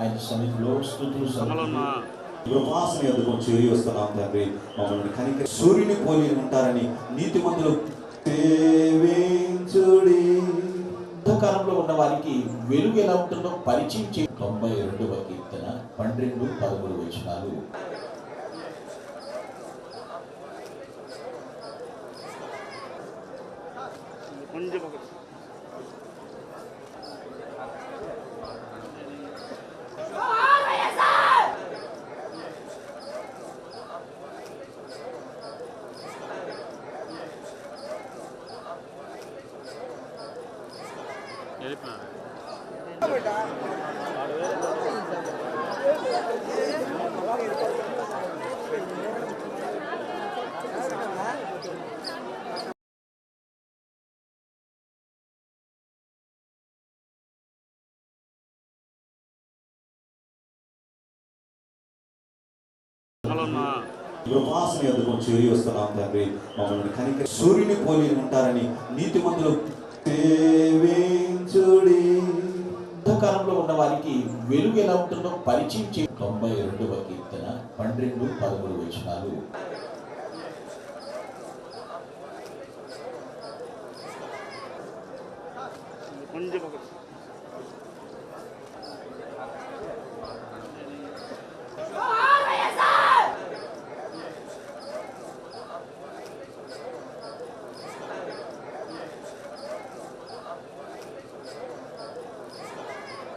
ఆయన సన్నిధిలో స్థుతులు కృపాసన ఎదుగు చేరి వస్తున్నాం తండ్రి. మమ్మల్ని కనిక సూర్యుని పోలి ఉంటారని నీతి మందులు సేవించుడి. అంధకారంలో ఉన్న వారికి వెలుగు ఎలా ఉంటుందో పరిచయం చే తొంభై రెండవ కీర్తన పన్నెండు పదమూడు వచనాలు. కొంచెం కృపాసన ఎదుగు చేరి వస్తున్నాం తండ్రి. మమ్మల్ని కనిక సూర్యుని పోలి ఉంటారని నీతి మందులు సేవించుడి. అంధకారంలో ఉన్న వారికి వెలుగు ఎలా ఉంటుందో పరిచయం చే తొంభై రెండవ కీర్తన పన్నెండు పదమూడు వచనాలు. కొంచెం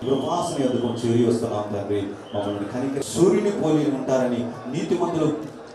కృపాసన ఎదుగు చేరి వస్తున్నాం తండ్రి. మమ్మల్ని కనిక సూర్యుని పోలి ఉంటారని నీతిమంతులు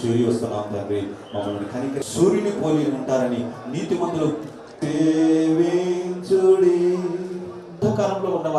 చేరి వస్తున్నాం తండ్రి. మమ్మల్ని కనిక సూర్యుని పోలి ఉంటారని నీతిమంతులు దేవే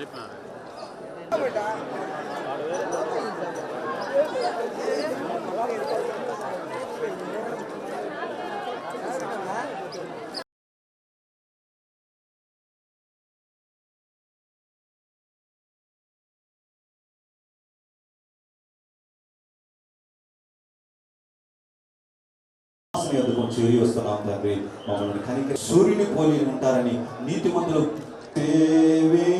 ఒకటి చేరి వస్తున్నాం తండ్రి మమ్మల్ని కనిక సూర్యుని పోలి ఉంటారని నీతిమంతులు సేవించుడి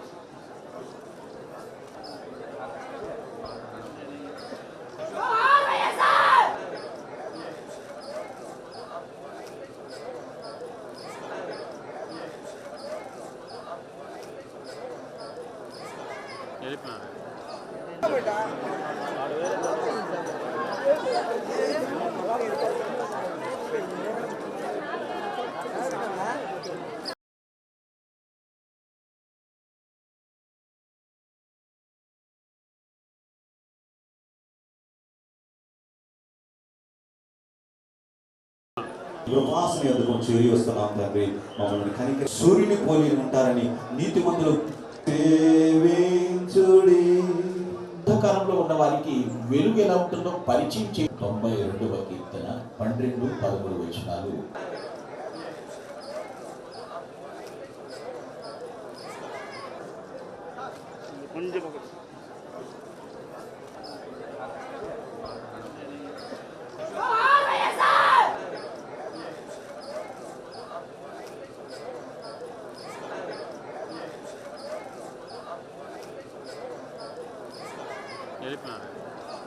కృపాసన యొద్దకు చేరి వస్తున్నాం తండ్రి మమ్మల్ని కనిక సూర్యుని పోలి ఉంటారని నీతిమంతులు సేవించుడి అంధకారంలో ఉన్న వారికి వెలుగు ఎలా ఉంటుందో పరిచయం చే తొంభై రెండవ కీర్తన పన్నెండు పదమూడు వచనాలు. కొంచెం